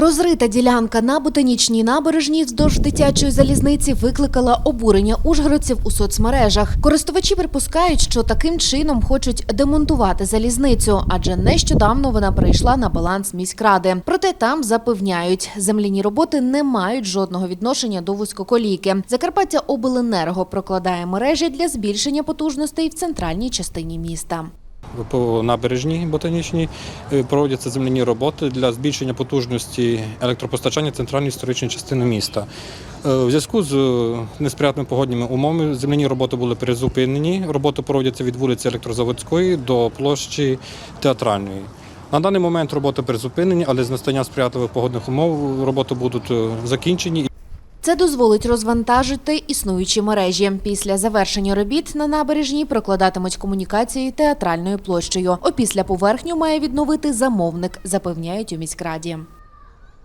Розрита ділянка на ботанічній набережній вздовж дитячої залізниці викликала обурення ужгородців у соцмережах. Користувачі припускають, що таким чином хочуть демонтувати залізницю, адже нещодавно вона перейшла на баланс міськради. Проте там запевняють, земляні роботи не мають жодного відношення до вузькоколійки. Закарпаття Обленерго прокладає мережі для збільшення потужностей в центральній частині міста. По набережній ботанічній е, проводяться земляні роботи для збільшення потужності електропостачання центральної історичної частини міста. Е, У зв'язку з е, несприятними погодніми умовами земляні роботи були перезупинені. Роботи проводяться від вулиці Електрозаводської до площі Театральної. На даний момент роботи призупинені, але з настання сприятливих погодних умов роботи будуть закінчені. Це дозволить розвантажити існуючі мережі. Після завершення робіт на набережній прокладатимуть комунікації театральною площею. Опісля поверхню має відновити замовник, запевняють у міськраді.